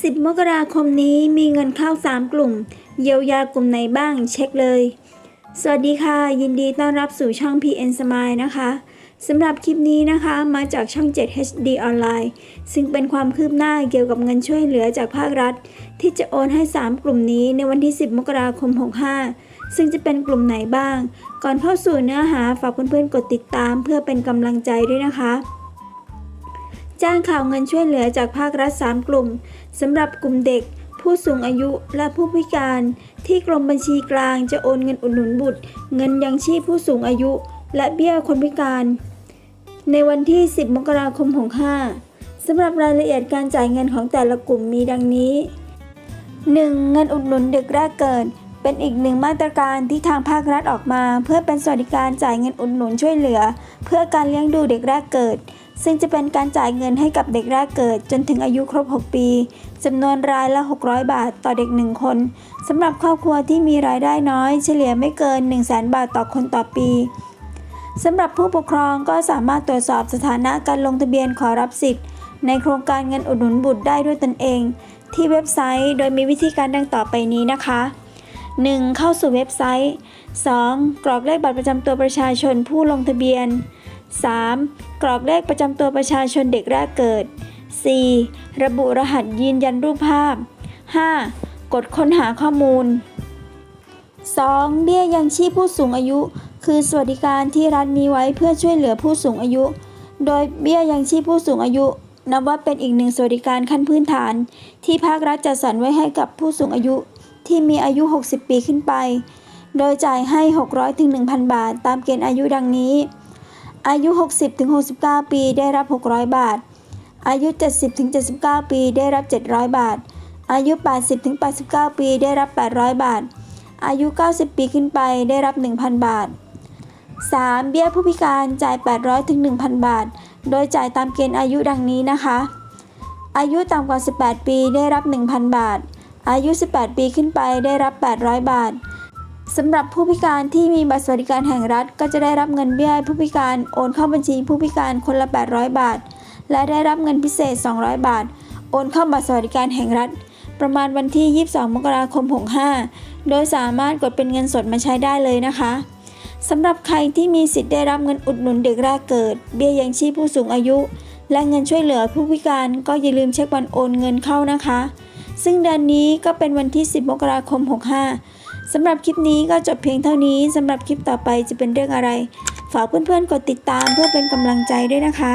10 มกราคมนี้มีเงินเข้า 3 กลุ่ม เยียวยากลุ่มไหนบ้างเช็คเลย สวัสดีค่ะ ยินดีต้อนรับสู่ช่อง PN Smile นะคะสำหรับคลิปนี้นะคะมาจากช่อง 7 HD ออนไลน์ซึ่งเป็นความคืบหน้าเกี่ยวกับเงินช่วยเหลือจากภาครัฐ ที่จะโอนให้ 3 กลุ่มนี้ในวันที่ 10 มกราคม 65 ซึ่งจะเป็นกลุ่มไหนบ้าง ก่อนเข้าสู่เนื้อหาฝากเพื่อนๆกดติดตามเพื่อเป็นกำลังใจด้วยนะคะ จ้างข่าวเงินช่วยเหลือจากภาครัฐ 3 กลุ่มสำหรับกลุ่มเด็ก ผู้สูงอายุและผู้พิการ ที่กรมบัญชีกลางจะโอนเงินอุดหนุนบุตร เงินยังชีพผู้สูงอายุ และเบี้ยคนพิการ ในวันที่ 10 มกราคม 65สำหรับรายละเอียดการจ่ายเงินของแต่ละกลุ่มมีดังนี้ 1. เงินอุดหนุนเด็กแรกเกิด เป็นอีกหนึ่งมาตรการที่ทางภาครัฐออกมา เพื่อเป็นสวัสดิการจ่ายเงินอุดหนุนช่วยเหลือ เพื่อการเลี้ยงดูเด็กแรกเกิด ซึ่งจะเป็นการจ่ายเงินให้กับเด็กแรกเกิด จนถึงอายุครบ 6 ปีจำนวนรายละ 600 บาทต่อเด็ก 1 คนสำหรับครอบครัวที่มีรายได้น้อย เฉลี่ยไม่เกิน 1 0 0 0 0แบาทต่อคนต่อปีสำหรับผู้ปกครองก็สามารถตรวจสอบสถานะการลงทะเบียนขอรับสิทธิ์ ในโครงการเงินอุดหนุนบุตรได้ด้วยตนเอง ที่เว็บไซต์ โดยมีวิธีการดังต่อไปนี้นะคะ 1. เข้าสู่เว็บไซต์ 2. กรอกเลขบัตรประจำตัวประชาชนผู้ลงทะเบียน 3. กรอกเลขประจำตัวประชาชนเด็กแรกเกิด 4. ระบุรหัสยืนยันรูปภาพ 5. กดค้นหาข้อมูล 2. เบี้ยยังชีพผู้สูงอายุ คือสวัสดิการที่รัฐมีไว้เพื่อช่วยเหลือผู้สูงอายุ โดยเบี้ยยังชีพผู้สูงอายุ นับว่าเป็นอีกหนึ่งสวัสดิการขั้นพื้นฐาน ที่ภาครัฐจัดสรรไว้ให้กับผู้สูงอายุ ที่มีอายุ 60 ปีขึ้นไป โดยจ่ายให้ 600ถึง1,000 บาท ตามเกณฑ์อายุดังนี้ อายุ 60-69 ปีได้รับ 600 บาท อายุ 70-79 ปีได้รับ 700 บาท อายุ 80-89 ปีได้รับ 800 บาท อายุ 90 ปีขึ้นไปได้รับ 1,000 บาท 3. เบี้ยผู้พิการจ่าย 800-1,000 บาท โดยจ่ายตามเกณฑ์อายุดังนี้นะคะ อายุต่ำกว่า 18 ปีได้รับ 1,000 บาท อายุ 18 ปีขึ้นไปได้รับ 800 บาท สำหรับผู้พิการที่มีบัตรสวัสดิการแห่งรัฐ ก็จะได้รับเงินเบี้ยผู้พิการโอนเข้าบัญชีผู้พิการคนละ 800 บาท และได้รับเงินพิเศษ 200 บาท โอนเข้าบัตรสวัสดิการแห่งรัฐ ประมาณวันที่ 22 มกราคม 65 โดยสามารถกดเป็นเงินสดมาใช้ได้เลยนะคะสำหรับใครที่มีสิทธิ์ได้รับเงินอุดหนุนเด็กแรกเกิด เบี้ยยังชีพผู้สูงอายุ และเงินช่วยเหลือผู้พิการก็อย่าลืมเช็ควันโอนเงินเข้านะคะ ซึ่งเดือนนี้ก็เป็นวันที่ 10 มกราคม 65 สำหรับคลิปนี้ก็จบเพียงเท่านี้สำหรับคลิปต่อไปจะเป็นเรื่องอะไร ฝากเพื่อนๆกดติดตามเพื่อเป็นกำลังใจด้วยนะคะ